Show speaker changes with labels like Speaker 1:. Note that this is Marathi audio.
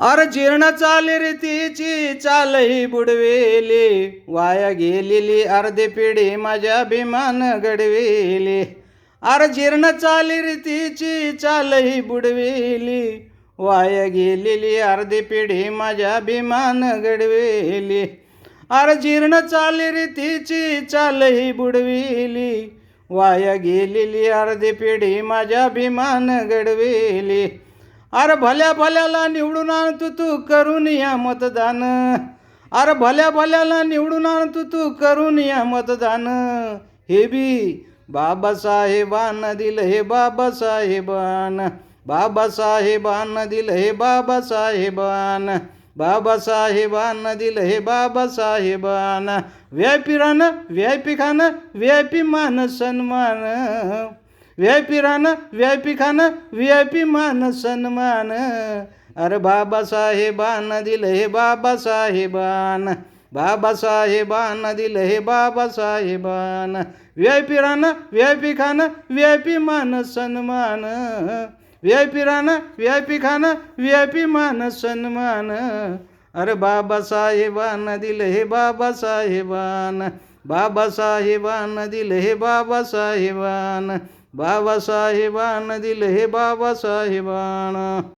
Speaker 1: अर जीर्ण चाली रीतीची चालही बुडवेली. वाया गेलेली अर्धी पिढी माझ्या अभिमान घडवेली. अर जीर्ण चाली रीतीची चालही बुडवेली. वाया गेलेली अर्धी पिढी माझ्या अभिमान घडवेली. अर जीर्ण चाली रीतीची चालही बुडविली. वाया गेलेली अर्धी पिढी माझ्या अभिमान घडवेली. अरे भल्या भल्याला निवडून आण तू तू करून या मतदान. अरे भल्या भल्याला निवडून आण तू तू करून या मतदान. हे बी बाबासाहेबान दिलं हे बाबासाहेबान. बाबासाहेबान दिलं हे बाबासाहेबान. बाबासाहेबान दिलं हे बाबासाहेबान. व्यापीरान व्यापी खान व्यापी मान सन्मान. व्यापी रान व्यापी खान पी मान सन्मान. अरे बाबासाहेबान दिलं हे बाबासाहेबान. बाबासाहेबान दिलं हे बाबासाहेबान. पी रान व्यापी आय पी मान सन्मान. व्यापी रान व्यापी खान व्यापी मान सन्मान. अरे बाबासाहेबान दिलं हे बाबासाहेबान. बाबासाहेबान दिलं हे बाबासाहेबान. बाबासाहेबान दिल हे बाबासाहेबान.